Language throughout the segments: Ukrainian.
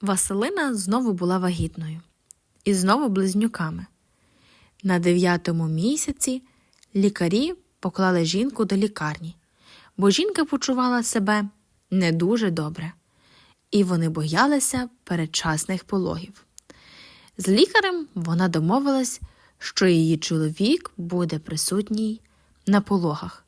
Василина знову була вагітною і знову близнюками. На дев'ятому місяці лікарі поклали жінку до лікарні, бо жінка почувала себе не дуже добре, і вони боялися передчасних пологів. З лікарем вона домовилась, що її чоловік буде присутній на пологах.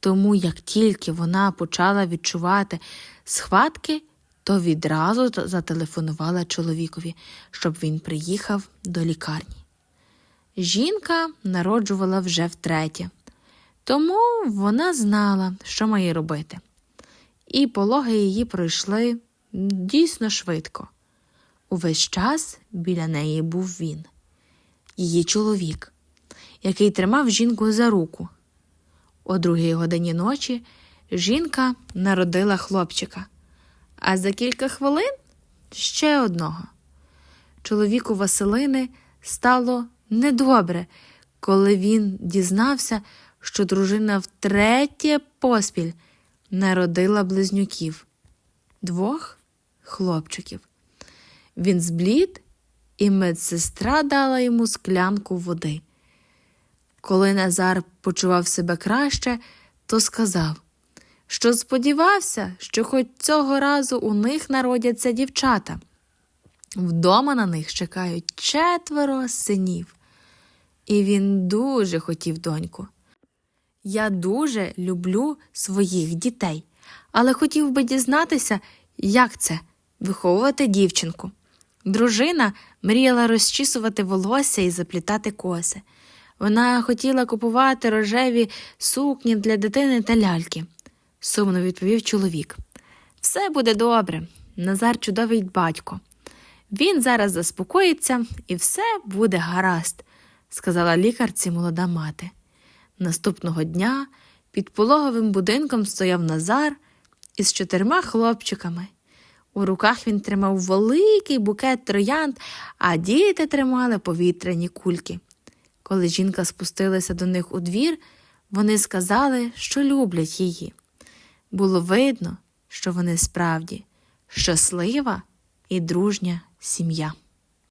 Тому як тільки вона почала відчувати схватки, то відразу зателефонувала чоловікові, щоб він приїхав до лікарні. Жінка народжувала вже втретє, тому вона знала, що має робити. І пологи її пройшли дійсно швидко. Увесь час біля неї був він, її чоловік, який тримав жінку за руку. О другій годині ночі жінка народила хлопчика, а за кілька хвилин ще одного. Чоловіку Василини стало недобре, коли він дізнався, що дружина втретє поспіль народила близнюків двох хлопчиків. Він зблід, і медсестра дала йому склянку води. Коли Назар почував себе краще, то сказав, що сподівався, що хоч цього разу у них народяться дівчата. Вдома на них чекають четверо синів. І він дуже хотів доньку. Я дуже люблю своїх дітей, але хотів би дізнатися, як це виховувати дівчинку. Дружина мріяла розчісувати волосся і заплітати коси. Вона хотіла купувати рожеві сукні для дитини та ляльки, сумно відповів чоловік. Все буде добре. Назар чудовий батько. Він зараз заспокоїться і все буде гаразд, сказала лікарці молода мати. Наступного дня під пологовим будинком стояв Назар із чотирма хлопчиками. У руках він тримав великий букет троянд, а діти тримали повітряні кульки. Коли жінка спустилася до них у двір, вони сказали, що люблять її. Було видно, що вони справді щаслива і дружня сім'я.